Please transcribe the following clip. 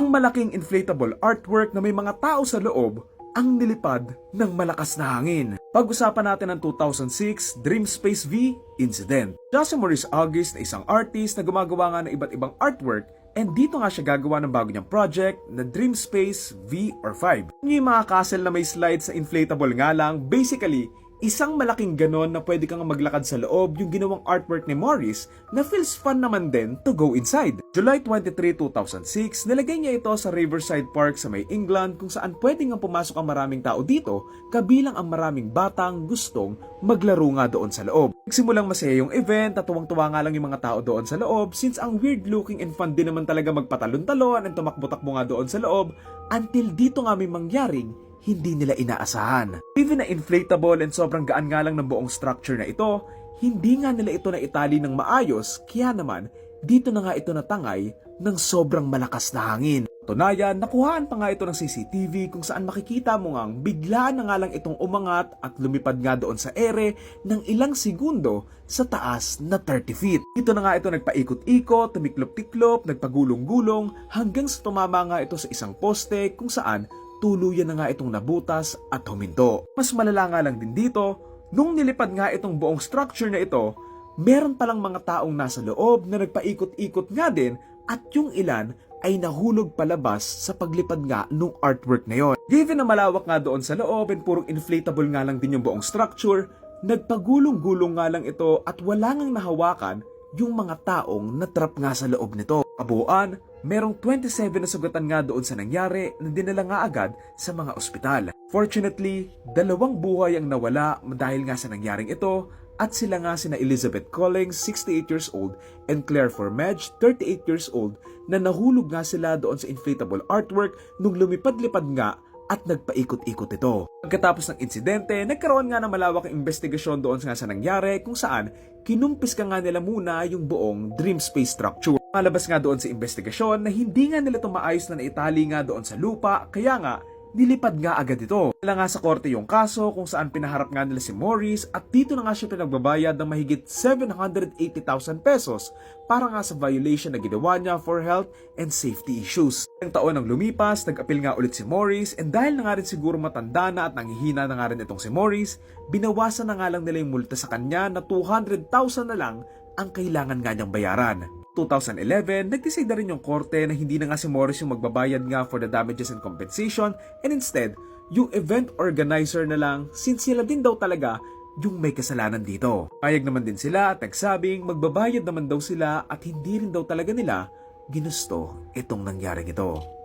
Ang malaking inflatable artwork na may mga tao sa loob ang nilipad ng malakas na hangin. Pag-usapan natin ang 2006 Dream Space V incident. Si Maurice August na isang artist na gumagawa nga ng iba't ibang artwork and dito nga siya gagawa ng bago niyang project na Dream Space V or 5. Yung mga castle na may slides sa inflatable nga lang, basically, Isang malaking ganon na pwede kang maglakad sa loob yung ginawang artwork ni Morris na feels fun naman din to go inside. July 23, 2006, nilagay niya ito sa Riverside Park sa may England kung saan pwede nga pumasok ang maraming tao dito kabilang ang maraming batang gustong maglaro nga doon sa loob. Nagsimulang masaya yung event at tuwang-tuwa nga lang yung mga tao doon sa loob since ang weird looking and fun din naman talaga magpatalon-talon and tumakbo-takbo nga doon sa loob until dito nga may mangyaring hindi nila inaasahan. Even na inflatable and sobrang gaan nga lang ng buong structure na ito, hindi nga nila ito na itali ng maayos, kaya naman, dito na nga ito natangay ng sobrang malakas na hangin. Tunayan, nakuhaan pa nga ito ng CCTV kung saan makikita mo ngang bigla na nga lang itong umangat at lumipad nga doon sa ere ng ilang segundo sa taas na 30 feet. Dito na nga ito nagpaikot-ikot, tumiklop-tiklop, nagpagulong-gulong hanggang sa tumama nga ito sa isang poste kung saan tuluyan na nga itong nabutas at huminto. Mas malala nga lang din dito, nung nilipad nga itong buong structure na ito, meron palang mga taong nasa loob na nagpaikot-ikot nga din at yung ilan ay nahulog palabas sa paglipad nga nung artwork na yon. Given na malawak nga doon sa loob and purong inflatable nga lang din yung buong structure, nagpagulong-gulong nga lang ito at wala ngang nahawakan yung mga taong natrap nga sa loob nito. Kabuuan, merong 27 na sugatan nga doon sa nangyari na dinala nga agad sa mga ospital. Fortunately, dalawang buhay ang nawala dahil nga sa nangyaring ito at sila nga sina Elizabeth Collins, 68 years old, and Claire Formage, 38 years old, na nahulog nga sila doon sa inflatable artwork nung lumipad-lipad nga at nagpaikot-ikot ito. Pagkatapos ng insidente, nagkaroon nga ng malawak ang investigasyon doon nga sa nangyari kung saan kinumpis ka nga nila muna yung buong dream space structure. Malabas nga doon sa investigasyon na hindi nga nila ito maayos na naitali nga doon sa lupa, kaya nga nilipad nga agad ito. Wala nga sa korte yung kaso kung saan pinaharap nga nila si Morris at dito na nga siya pinagbabayad ng mahigit 780,000 pesos para nga sa violation na ginawa niya for health and safety issues. Ang taon ng lumipas, nag-apil nga ulit si Morris and dahil na nga rin siguro matanda na at nanghihina na nga rin itong si Morris, binawasan na nga lang nila yung multa sa kanya na 200,000 na lang ang kailangan nga niyang bayaran. 2011, nag-decide na rin yung korte na hindi na nga si Morris yung magbabayad nga for the damages and compensation and instead, yung event organizer na lang since sila din daw talaga yung may kasalanan dito. Payag naman din sila at nagsabing magbabayad naman daw sila at hindi rin daw talaga nila ginusto itong nangyaring ito.